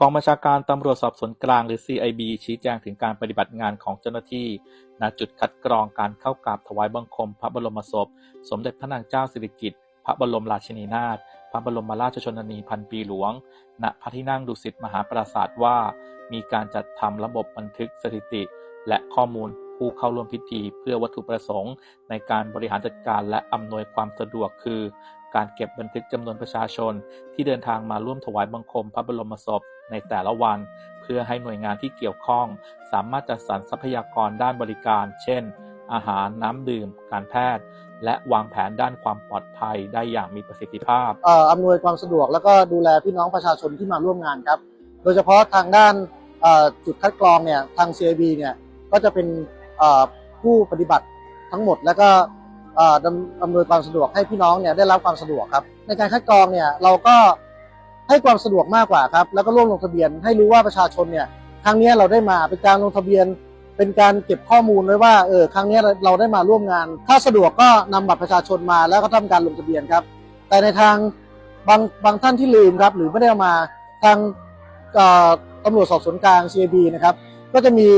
กองบัญชาการตำรวจสอบสวนกลาง หรือ CIB ชี้แจงถึงการปฏิบัติงานของเจ้าหน้าที่ ณ จุดคัดกรองการเข้ากราบถวายบังคมพระบรมศพ สมเด็จพระนางเจ้าสิริกิติ์ พระบรมราชินีนาถ พระบรมราชชนนีพันปีหลวง ณ พระที่นั่งดุสิตมหาปราสาทว่า มีการจัดทำระบบบันทึกสถิติ และข้อมูลผู้เข้าร่วมพิธีเพื่อวัตถุประสงค์ ในการบริหารจัดการและอำนวยความสะดวกคือ การเก็บบันทึกจำนวนประชาชน ที่เดินทางมาร่วมถวายบังคมพระบรมศพ ในแต่ละวัน เพื่อให้หน่วยงานที่เกี่ยวข้อง สามารถจัดสรรทรัพยากรด้านบริการ เช่น อาหารน้ำดื่ม การแพทย์ และวางแผนด้านความปลอดภัยได้อย่างมีประสิทธิภาพอำนวยความสะดวกแล้วก็ดูแลพี่น้องประชาชนที่มาร่วมงานครับ โดยเฉพาะทางด้านจุดคัดกรองเนี่ยทาง CIB เนี่ยก็จะเป็นผู้ปฏิบัติทั้งหมด แล้วก็อำนวยความสะดวกให้พี่น้องเนี่ยได้รับความสะดวกครับ ในการคัดกรองเนี่ยเราก็ ให้ความสะดวกมากกว่าครับแล้วก็ร่วมลงทะเบียน ให้รู้ว่าประชาชนเนี่ยครั้งนี้เราได้มาเป็นการลงทะเบียน เป็นการเก็บข้อมูลไว้ว่าเออครั้งนี้เราได้มาร่วมงาน ถ้าสะดวกก็นำบัตรประชาชนมาแล้วก็ทำการลงทะเบียนครับ แต่ในทางบางบางท่านที่ลืมครับ หรือไม่ได้มาทางตำรวจสอบสวนกลาง CIB นะครับก็จะมี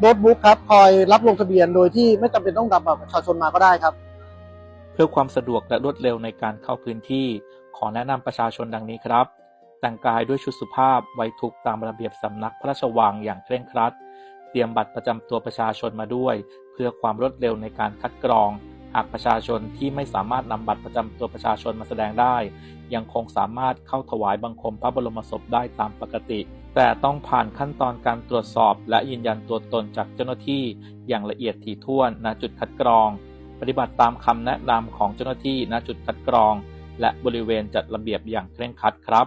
โน้ตบุ๊กครับคอยรับลงทะเบียนโดยที่ไม่จำเป็นต้องนำบัตรประชาชนมาก็ได้ครับ เพื่อความสะดวกและรวดเร็วในการเข้าพื้นที่ ขอแนะนำประชาชนดังนี้ครับ แต่งกายด้วยชุดสุภาพไว้ทุกตามระเบียบสำนักพระราชวังอย่างเคร่งครัด เตรียมบัตรประจำตัวประชาชนมาด้วย เพื่อความรวดเร็วในการคัดกรอง หากประชาชนที่ไม่สามารถนำบัตรประจำตัวประชาชนมาแสดงได้ ยังคงสามารถเข้าถวายบังคมพระบรมศพได้ตามปกติ แต่ต้องผ่านขั้นตอนการตรวจสอบ และยืนยันตัวตนจากเจ้าหน้าที่อย่างละเอียดถี่ถ้วนณจุดคัดกรอง ปฏิบัติตามคำแนะนำของเจ้าหน้าที่ณจุดคัดกรอง และบริเวณจัดระเบียบอย่างเคร่งครัดครับ